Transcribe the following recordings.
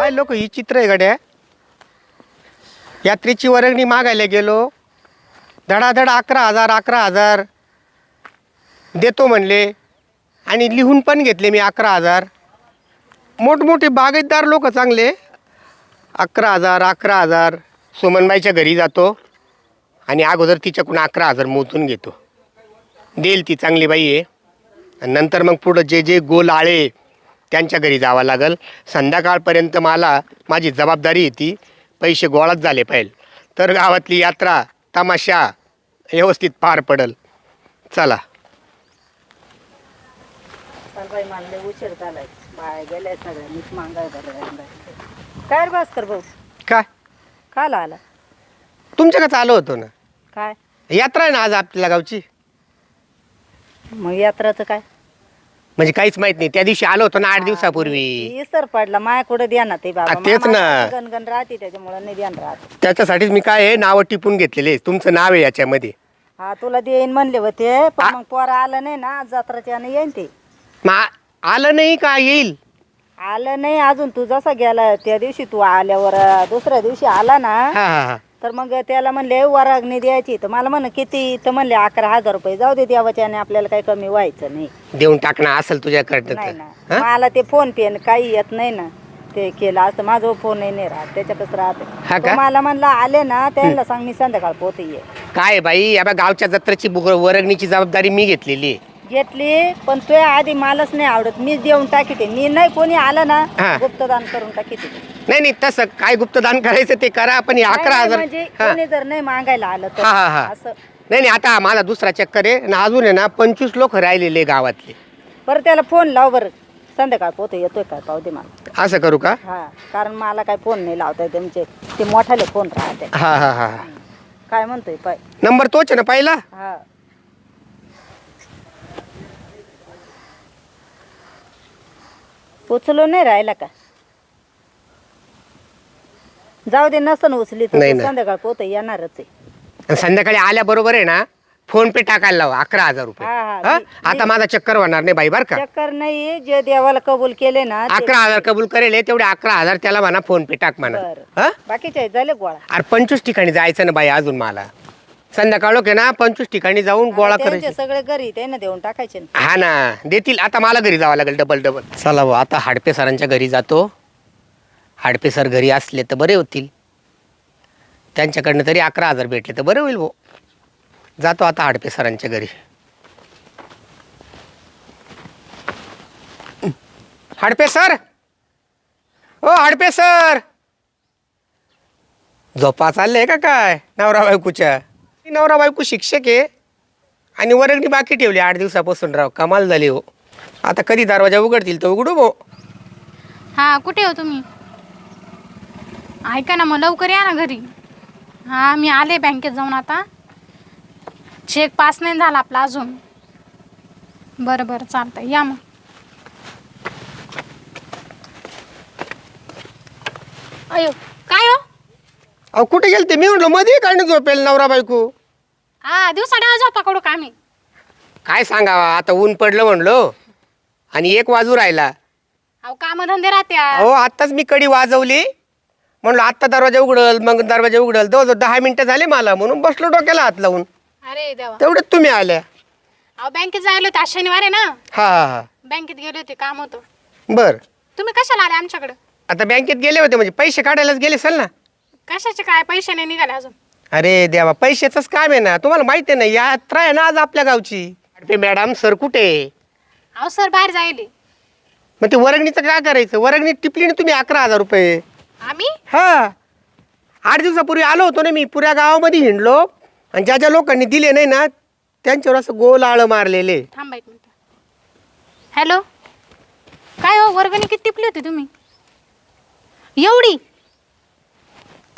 काय लोक ही चित्र आहे गड्या? यात्रेची वर्गणी मागायला गेलो. धडाधड अकरा हजार अकरा हजार देतो म्हणले आणि लिहून पण घेतले मी अकरा हजार. मोठमोठे बागायतदार लोक चांगले. अकरा हजार अकरा हजार. सुमनबाईच्या घरी जातो आणि अगोदर तिच्याकडून अकरा हजार मोजून घेतो. देईल ती चांगली बाई आहे. आणि नंतर मग पुढं जे जे गोल आळे त्यांच्या घरी जावं लागल. संध्याकाळपर्यंत मला माझी जबाबदारी येते पैसे गोळाच झाले पाहिजे तर गावातली यात्रा तमाशा व्यवस्थित पार पडल. चला. बाई मानले उशीर झालाय. बाय गेल्या सगळ्यांनीच मागाय काय रे भास्कर भाऊ? काय? काल आला. तुमच्याकडे आलो होतो ना. काय? यात्रा आहे ना आज आपल्या गावची? मग यात्राचं काय? म्हणजे काहीच माहीत नाही. त्या दिवशी आलो होतो ना आठ दिवसापूर्वी. इसर पडला. माया कुठं ध्यान ते बाबा? आ, तेच मामा ना. गणगण राहते त्याच्यामुळे नाही ध्यान राहत. त्याच्यासाठीच मी काय आहे नावं टिपून घेतलेले तुमचं नाव आहे याच्यामध्ये. हा तुला देईन म्हणले होते पण मग पोरा आलं नाही ना जत्राच्या येईन ते. मग आ- आलं नाही का येईल? आलं नाही अजून. तू जसा गेला त्या दिवशी तू आल्यावर अं, दुसऱ्या दिवशी आला ना हा हा हा. तर मग त्याला म्हणले वरागणी द्यायची. तर मला म्हण किती? तर म्हणले अकरा हजार रुपये. जाऊ दे देवाच्या आणि आपल्याला काही कमी व्हायचं नाही. देऊन टाकणं असेल तुझ्याकडनं नाही ना? मला ते फोन पे न काही येत नाही ना. ते केलं असतं माझं फोनही नाही राहत त्याच्यातच हा राहत का? तो मला म्हणला आले ना त्यांना सांग मी संध्याकाळ पोते ये काय बाई या बा गावच्या जत्रेची बुग- वर्गणीची जबाबदारी मी घेतलेली आहे. घेतली पण तो आधी मलाच नाही आवडत. मी देऊन टाकीते. मी नाही कोणी आलं ना हा. गुप्तदान करून टाकीते. नाही नाही तसं काय गुप्तदान करायचं ते करा पण हे अकरा नाही, हजार म्हणजे हा. कोणी जर नाही मागायला आलं तर. हा, हा, हा. असं. नाही नाही आता माझा दुसरा चक्कर आहे आणि अजून आहे ना पंचवीस लोक राहिलेले गावातले. बरं त्याला फोन लाव बरं. संध्याकाळ पोते येतोय काय पाहू दे मला. असं करू का? हा कारण मला काय फोन नाही लावता येत तुमचे ते मोठाले फोन राहते. हा हा हा हा. काय म्हणतोय पाय. नंबर तोच आहे ना पहिला? हा. उचलो नाही राहिला का जाऊ दे नसन उचली तर नाही तो ना. संध्याकाळ पोत येणारच आहे आणि संध्याकाळी आल्याबरोबर आहे ना फोन पे टाकायला लावा अकरा हजार रुपये हा, हा. हा? मी- आता माझा चक्कर होणार नाही बाई बर का चक्कर नाही जे देवाला कबूल केले ना ते- अकरा हजार कबूल करेल हे, तेवढे अकरा हजार त्याला म्हणा फोन पे टाक म्हणा बरं. हा बाकीचे झाले गोळा अरे पंचवीस ठिकाणी जायचं ना बाई अजून मला संध्याकाळ ओके ना पंचवीस ठिकाणी जाऊन गोळा त्यांचे करायचे. सगळे घरी त्यांना देऊन टाकायचे ना. हा ना देतील. आता मला घरी जावं लागेल डबल डबल चला भाऊ आता हाडपे सरांच्या घरी जातो. हाडपे सर घरी असले तर बरे होतील. त्यांच्याकडनं तरी अकरा हजार भेटले तर बरे होईल भाऊ. जातो आता हाडपे सरांच्या घरी. हाडपे सर! हो हाडपे सर! झोपा चालले का काय? नवरा बायकोच्या? नवरा बायको शिक्षक आहे. आणि वर्गणी बाकी ठेवली आठ दिवसापासून राव. कमाल झाली हो. आता कधी दरवाजा उघडतील तर उघडू भाऊ. हा कुठे हो तुम्ही? ऐका ना मग लवकर या ना घरी. हा मी आले बँकेत जाऊन आता. चेक पास नाही झाला आपला अजून. बरं बरं चालतंय. या मग. अयो काय हो? अहो कुठे गेलते मी म्हणलो मध्ये काय नाही झोपेल नवरा बायको? हा दिवसा डाव झोपा कडू का मी काय सांगावा आता ऊन पडलं म्हणलो आणि एक वाजू राहिला. अहो कामधंदे राहत्या अहो आत्ताच मी कडी वाजवली. म्हणलो आत्ता दरवाजा उघडल मग दरवाजा उघडल. जवळ दहा मिनिटं झाले मला. म्हणून बसलो डोक्याला हात लावून. अरे देवा. तेवढ्यात तुम्ही आल्या. अहो बँकेत जायला होते आज शनिवार आहे ना? हा हा हा. बँकेत गेले होते काम होतं. बर. तुम्ही कशाला आले आमच्याकडे? आता बँकेत गेले होते म्हणजे पैसे काढायलाच गेले असेल ना? कशाचे काय? पैसे नाही निघाले अजून. अरे देवा पैशाचंच काम आहे ना. तुम्हाला माहिती आहे ना यात्रा आहे ना आज आपल्या गावची. अरे मॅडम सर कुठे? अहो सर बाहेर जायले. मग ते वर्गणीचं काय करायचं? वर्गणी टिपली ना तुम्ही अकरा हजार रुपये. आम्ही? हा. आठ दिवसापूर्वी आलो होतो ना मी पुऱ्या गावामध्ये हिंडलो. आणि ज्या ज्या लोकांनी दिले नाही ना त्यांच्यावर असं गोल आळं मारलेले. थांबा एक मिनिट. हॅलो? काय हो वर्गणी किती टिपली होती तुम्ही? एवढी?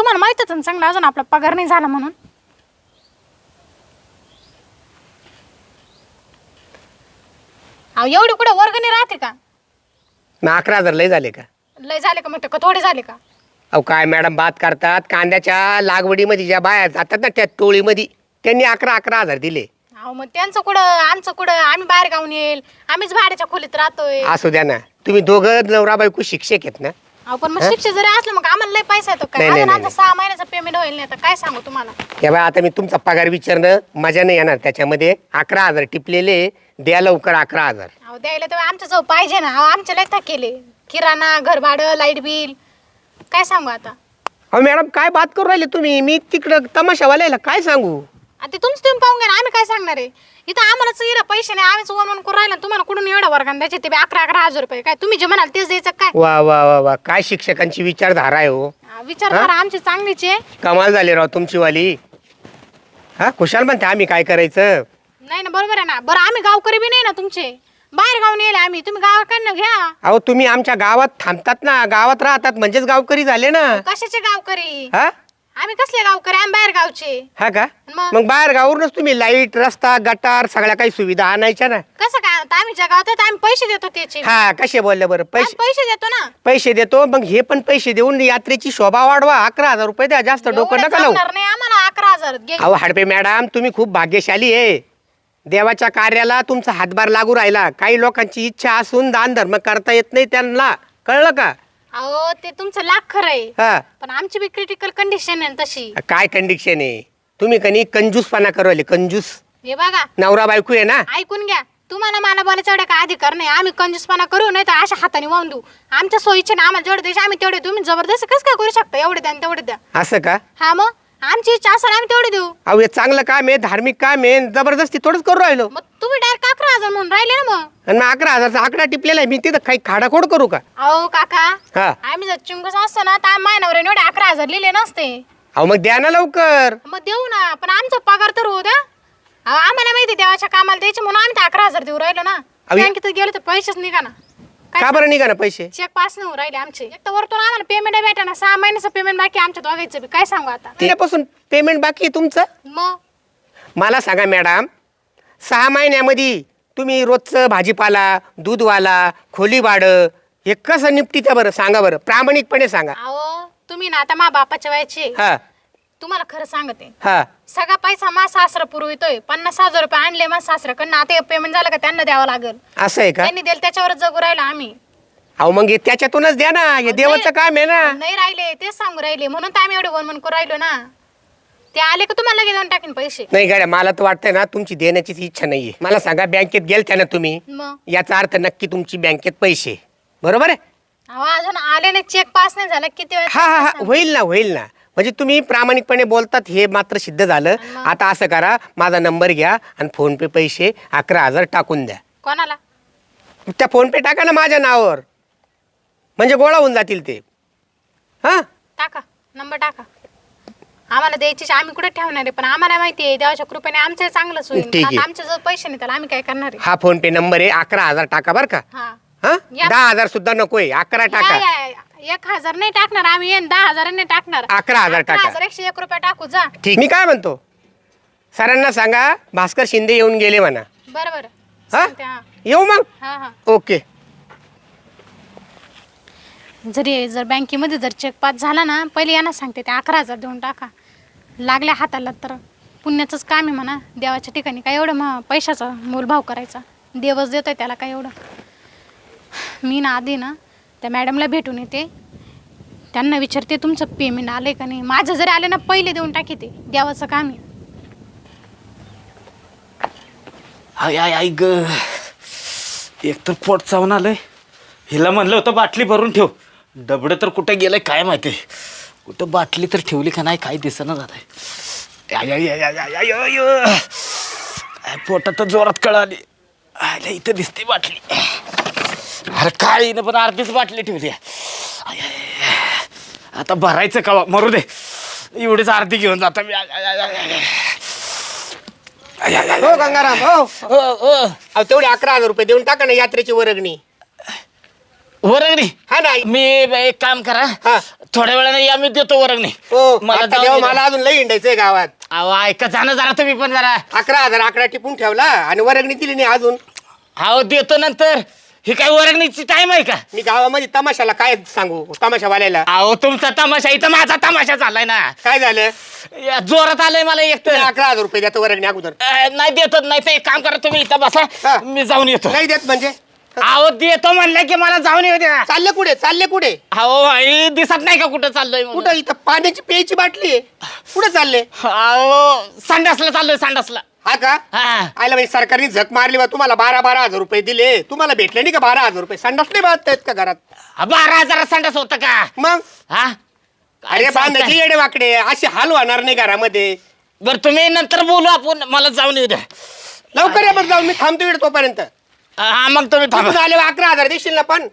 तुम्हाला माहीत होतं ना चांगलं अजून आपला पगार नाही झाला म्हणून? अहो एवढी कुठे वर्गणी राहते का? मग अकरा हजार लय झाले का? लय झाले का म्हणते का थोडे झाले का? अहो काय मॅडम बात करतात कांद्याच्या लागवडीमध्ये ज्या बाया जातात ना त्या टोळीमध्ये त्यांनी अकरा अकरा हजार दिले. अहो मग त्यांचं कुठं आमचं कुठं आम्ही बाहेर गावून येईल आम्हीच भाड्याच्या खोलीत राहतोय. असू द्या ना तुम्ही दोघं नवरा बायको शिक्षक आहेत ना अहो पण मग शिक्षक जरी असलं मग आम्हाला लय पैसा येतो काय? नाही, नाही, अजून नाही, आमचा सहा महिन्याचा पेमेंट होईल नाही आता काय सांगू तुम्हाला? हे बघा आता मी तुमचा पगार विचारणं मजा नाही येणार. त्याच्यामध्ये अकरा हजार टिपलेले द्या लवकर अकरा हजार. अहो द्यायला तर आमच्या जवळ पाहिजे ना. अहो आमच्या लय केले. किराणा घर भाडं लाइट बिल काय सांगू आता? अहो मॅडम काय बात करू राहिले तुम्ही? मी तिकडं तमाशावाल्याला काय सांगू? आता ते तुमचं तुम्ही पाहून घ्या ना आम्ही काय सांगणार आहे? इथं आम्हालाच इरा पैसे नाही आम्हीच वन वन करून राहिला तुम्हाला कुठून एवढा वर्गाने द्यायचे? ते बी अकरा अकरा हजार रुपये. काय तुम्ही जे म्हणाल तेच द्यायचं काय? वा वा वा वा. काय शिक्षकांची विचारधारा आहे हो? हा, विचार करा आमची चांगलीच आहे. कमाल झाली राव तुमची वाली हा खुशाल म्हणते आम्ही काय करायचं? नाही ना बरोबर आहे ना. बरं आम्ही गावकरी बी नाही ना तुमचे. बाहेर गाव नेले आम्ही. तुम्ही गावाकडनं घ्या. अहो तुम्ही आमच्या गावात थांबतात ना. गावात राहतात म्हणजेच गावकरी झाले ना. कशाचे गावकरी? हा? आम्ही कसले गावकरी? आम्ही बाहेर गावचे. हा का? मग? मग बाहेर गावावरूनच तुम्ही लाइट रस्ता गटार सगळ्या काही सुविधा आणायच्या ना? कसं काय? आता आम्ही ज्या गावात आम्ही पैसे देतो त्याचे. हा कसे बोलले बरं? आम्ही पैसे पैसे देतो ना. पैसे देतो मग हे पण पैसे देऊन यात्रेची शोभा वाढवा. अकरा हजार रुपये द्या जास्त डोकं एवढे नका लावू. जमणार नाही आम्हाला अकरा हजार. घे. अहो हडपे मॅडम तुम्ही खूप भाग्यशाली आहे. देवाच्या कार्याला तुमचा हातभार लागू राहिला. काही लोकांची इच्छा असून दान धर्म करता येत नाही त्यांना. कळलं का? अहो ते तुमचं लाख खरं आहे. हा. पण आमची बी क्रिटिकल कंडिशन आहे ना तशी. काय कंडिशन आहे? तुम्ही कनी कंजूसपणा करवले कंजूस. हे बघा. नवरा बायको आहे ना? ऐकून घ्या. तुम्हाला मला बोलायचा एवढा काय अधिकार नाही. आम्ही कंजूसपणा करू नाही तर अशा हाताने वाहून देऊ. आमच्या सोयीचे ना आम्हाला जेवढे द्यायचे आम्ही तेवढे. देऊ. तुम्ही जबरदस्त कसं काय करू शकता? एवढे द्या आणि तेवढे द्या. असं का? हा मग? आमची इच्छा असेल आम्ही तेवढे देऊ. अहो हे चांगलं काम आहे धार्मिक काम आहे जबरदस्ती थोडंच करू राहिलो. मग तुम्ही डायरेक्ट अकरा हजार म्हणून राहिले ना मग. आणि मग अकरा हजारचा आकडा टिपलेला आहे मी तिथं काही खाडाखोड करू का? अहो काका हा. आम्ही जर चिंगस असतो ना तर माय नवऱ्याने एवढे अकरा हजार लिहिले नसते. अहो मग द्या ना लवकर. मग देऊ ना पण आमचा पगार तर होऊ द्या. अहो, आम्हाला माहिती देवाच्या कामाला द्यायचे म्हणून आम्ही ते अकरा हजार देऊ राहिलो ना. अहो, हे- बँकेत गेलो तर पैसेच निघा ना का बरं निघा ना पैसे? चेक पास नाही होऊ राहिले आमचे. एक तर वरतून आम्हाला पेमेंट भेटा ना सहा महिन्याचं पेमेंट बाकी आमच्या दोघांचं बी. काय सांगू आता? तिच्यापासून पेमेंट बाकी आहे तुमचं? मग? मला सांगा मॅडम सहा महिन्यामध्ये तुम्ही रोजचं भाजीपाला दूधवाला खोली भाडं हे कसं निपटीचं बरं? सांगा बरं. प्रामाणिकपणे सांगा. अहो तुम्ही ना आता मा बापाच्या वयाचे. हा. तुम्हाला खरं सांगते. हा. सगळा पैसा मा सासरा पुरवितोय. पन्नास हजार रुपये आणले मा सासऱ्याकडनं. आता पेमेंट झालं का त्यांना द्यावं लागेल. असं आहे का? त्यांनी दिलं त्याच्यावरच जगू राहिलो आम्ही. अहो मग हे त्याच्यातूनच द्या ना. हे देवाचं काम आहे ना. नाही राहिले तेच सांगू राहिले. म्हणून तर आम्ही एवढे वन वन करू राहिलो ना. ते आले का तुम्हाला लगेच देऊन टाकीन पैसे? नाही गाड्या मला तर वाटतंय ना तुमची देण्याचीच इच्छा नाहीये. मला सांगा बँकेत गेलत्या ना तुम्ही? मग? याचा अर्थ नक्की तुमची बँकेत पैसे. बरोबर आहे? अहो अजून आले नाही चेक पास नाही झाला किती वेळ हा हा हा. होईल ना होईल ना. म्हणजे तुम्ही प्रामाणिकपणे बोलतात हे मात्र सिद्ध झालं. आता असं करा माझा नंबर घ्या आणि फोन पे पैसे अकरा हजार टाकून द्या. कोणाला? त्या फोन पे टाका ना माझ्या नावावर. म्हणजे गोळा होऊन जातील ते. हा? टाका नंबर टाका. आम्हाला द्यायची आम्ही कुठे ठेवणार आहे? पण आम्हाला माहिती आहे देवाच्या कृपेने आमचं होईल ठीक आहे. आता आमच्या जवळ पैसे नाही त्याला आम्ही काय करणार आहे? हा फोन पे नंबर आहे अकरा हजार टाका बरं का. हा. हा? या. दहा हजार सुद्धा नकोय अकरा टाका. या, या, या. एक हजार नाही टाकणार आम्ही येईन दहा हजार नाही टाकणार. अकरा हजार टाका. हजार एकशे एक रुपये टाकू जा. ठीक. मी काय म्हणतो? सरांना सांगा भास्कर शिंदे येऊन गेले म्हणा. बरं बरं हा? सांगते, हा. येऊ मग? हा हा. ओके. जरी जर बँकेमध्ये जर चेक पास झाला ना पहिले यांना सांगते ते अकरा हजार देऊन टाका. लागल्या हाताला तर पुण्याचंच काम आहे म्हणा. देवाच्या ठिकाणी काय एवढं मग पैशाचा मोलभाव करायचा. देवच देतोय त्याला काय एवढं. मी ना आधी ना त्या मॅडमला भेटून येते. त्यांना विचारते तुमचं पेमेंट आलं आहे का नाही? माझं जरी आलं ना पहिले देऊन टाकी ते द्यावाचं काम आहे आय आय आय ग. एकतर पोट चावून आलंय. हिला म्हणलं होतं बाटली भरून ठेव. डबडं तर कुठे गेलंय काय माहिती. कुठं बाटली तर ठेवली का नाही काय दिसणं झालं आहे पोटात जोरात कळाली. आयला इथं दिसते बाटली. अरे काय हिनं पण अर्धीच बाटली ठेवली आहे. आय, आय, आय. आता भरायचं का मरू दे. एवढीच अर्धी घेऊन जाता मी. आय, आय, आय, आय, आय. आय, आय, आय, हो गंगाराम हो. हो हो. अहो तेवढे अकरा हजार रुपये देऊन टाका ना यात्रेची वर्गणी. वर्गणी? हा ना मी एक काम करा. हा. थोड्या वेळाने या मी देतो वर्गणी. हो मला आता जाऊ तेव्हा दे. मला अजून लई हिंडायचंय गावात. अहो ऐका जाणं जरा तुम्ही पण जरा. अकरा हजार आकडा टिपून ठेवला आणि वर्गणी दिली नाही अजून. अहो देतो नंतर. ही काय वर्गणीची टाइम आहे का? मी गावामध्ये तमाशाला काय सांगू? तमाशावाल्याला. अहो तुमचा तमाशा इथं माझा तमाशा झालाय ना. काय झालं? या जोरात आलंय मला एक तर. अकरा हजार रुपये द्या वर्गणी अगोदर. अं, नाही देतो नाही तर एक काम करा तुम्ही इथं हा. बसा मी जाऊन येतो. नाही देत म्हणजे? अहो देतो म्हणलं की मला जाऊन येऊ द्या. चालले कुठे? चालले कुठे? अहो आई दिसत नाही का कुठं चाललोय म्हणून? कुठं इथं पाण्याची प्यायची बाटली आहे? कुठे चालले? अहो संडासला चाललोय संडासला. हा का? हा. आयला म्हणजे सरकारने झक मारली बा तुम्हाला बारा बारा हजार रुपये दिले. तुम्हाला भेटले नाही का बारा हजार रुपये? संडास नाही बांधतायत का घरात? बारा हजार संडास होतं का? मग? हा? काय अरे सांगताय? बांधायचे येडे वाकडे. असे हाल होणार नाही घरामध्ये. बरं तुम्ही नंतर बोलू आपण. मला जाऊन येऊ द्या. लवकर या बरं जाऊन. मी थांबतो इकडे तोपर्यंत. हा मग तुम्ही तिथून थांबा. आले अकरा हजार देशील ना पण?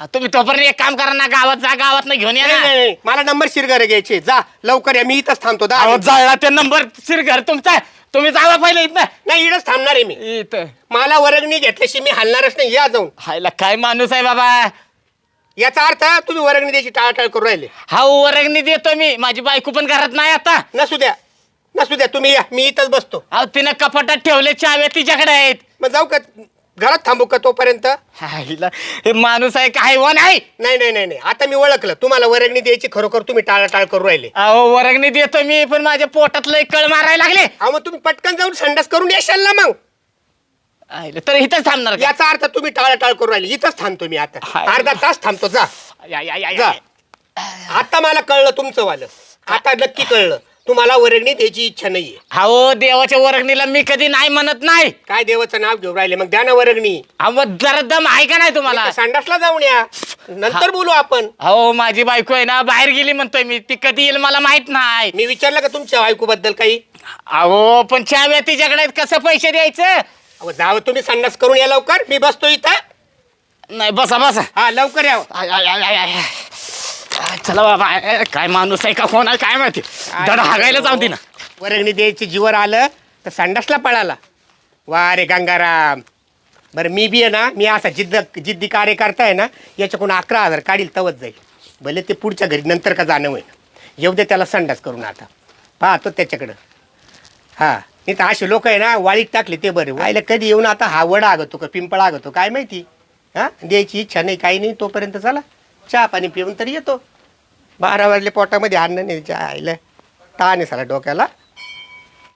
तुम्ही तोपर्यंत एक काम करा ना गावात जा गावात घेऊन या नाही, ना. नाही, नाही. मला नंबर शिरगारे घ्यायचे. जा लवकर या. मी इथंच थांबतो. अहो. जाळला ते नंबर शिरघर तुमचा तुम्ही जावा पहिले इथं नाही इथंच थांबणार आहे मी. इथं. मला वर्गणी घेतल्याशी मी हलणारच नाही. या जाऊन. हायला काय माणूस आहे बाबा? याचा अर्थ तुम्ही वर्गणी द्यायची टाळाटाळ करू राहिले. हा वर्गणी देतो मी. माझी बायको पण घरात नाही आता. नसू द्या. नसू द्या. तुम्ही या. मी इथंच बसतो. अहो तिनं कपाटात ठेवले चाव्या तिच्याकडे आहेत. मग जाऊ का? घरात थांबू का तोपर्यंत? हायला हे माणूस आहे काय व नाही नाही नाही नाही नाही. आता मी ओळखलं. तुम्हाला वर्गणी द्यायची खरोखर तुम्ही टाळाटाळ करू राहिले. अहो वर्गणी देतो मी पण माझ्या पोटात लय कळ मारायला लागले. अहो मग तुम्ही पटकन जाऊन संडास करून येशाल ना मग. तर इथंच थांबणार का? याचा अर्थ तुम्ही टाळाटाळ करू राहिले. इथंच थांबतो मी आता. हाय. अर्धा तास थांबतो. जा. या, या, या, जा. आता मला कळलं तुमचं वालं. आता नक्की कळलं. तुम्हाला वर्गणी द्यायची इच्छा नाहीये. अहो देवाच्या वर्गणीला मी कधी नाही म्हणत नाही. काय देवाचं नाव घेऊन राहिले? मग द्या ना वर्गणी अहो मग जरा दम आहे का नाही तुम्हाला? संडासला जाऊन या. नंतर बोलू आपण. अहो माझी बायको आहे ना बाहेर गेली म्हणतोय मी. ती कधी येईल मला माहीत नाही. मी विचारलं का तुमच्या बायको बद्दल काही? अहो पण चाव्या तिच्याकडे आहेत, कसं पैसे द्यायचं? अहो जावं तुम्ही संडास करून या लवकर. मी बसतो इथं. नाही बसा बसा. हा लवकर या. आय, आय, आय, आय, आय. चला बाबा काय माणूस आहे का कोण आहे काय माहिती? धड हागायला जाऊ दे ना. वर्गणी द्यायची जीवर आलं तर संडासला पळाला. वा रे गंगाराम. बरं मी बी आहे ना मी असा जिद्द जिद्दी कार्यकर्ता आहे ना याच्याकडून अकरा हजार काढील तवच जाईल. भले ते पुढच्या घरी नंतर का जाणं होईल. येऊ दे त्याला संडास करून आता. पाहतो त्याच्याकडं. हा नाही तर असे लोक आहे ना वाळीत टाकले ते बरे. वाईला कधी येऊन आता हा वडा आगतो का पिंपळा आगतो काय माहिती? हा द्यायची इच्छा नाही काही नाही तोपर्यंत चला. चहा पाणी पिऊन तरी येतो. बारा वाजले पोटामध्ये अन्न नाही आईला ताण आहे सारा डोक्याला.